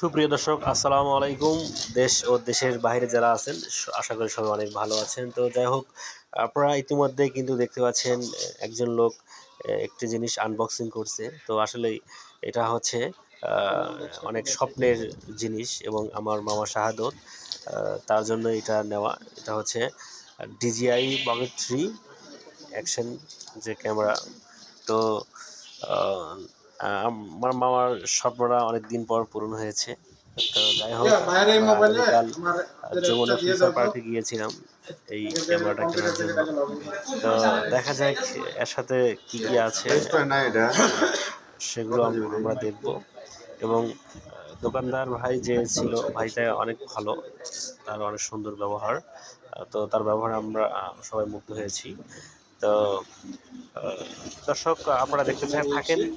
সুপ্রিয় দর্শক, আসসালামু আলাইকুম। দেশ ও দেশের বাইরে যারা আছেন, আশা করি সবাই অনেক ভালো আছেন। তো যাই হোক, আপনারা ইতিমধ্যে কিন্তু দেখতে পাচ্ছেন, একজন লোক একটি জিনিস আনবক্সিং করছে। তো আসলে এটা হচ্ছে অনেক স্বপ্নের জিনিস এবং আমার মামা শাহাদত তার জন্য এটা নেওয়া। এটা হচ্ছে ডিজিআই পকেট থ্রি অ্যাকশন যে ক্যামেরা তো আমার মামার স্বপ্নটা অনেক দিন পর পূরণ হয়েছে। তো যাই হোক যমুনা ফিউচার পার্কে গিয়েছিলাম এই ক্যামেরাটা কেনার জন্য। তো দেখা যাক এর সাথে কি কি আছে। সেগুলো আম- আমরা দেখব। এবং দোকানদার ভাই যে ছিল ভাইটা অনেক ভালো তার অনেক সুন্দর ব্যবহার। তো তার ব্যবহারে আমরা সবাই মুগ্ধ হয়েছি। তো দর্শক আপনারা দেখতে চাই থাকেন।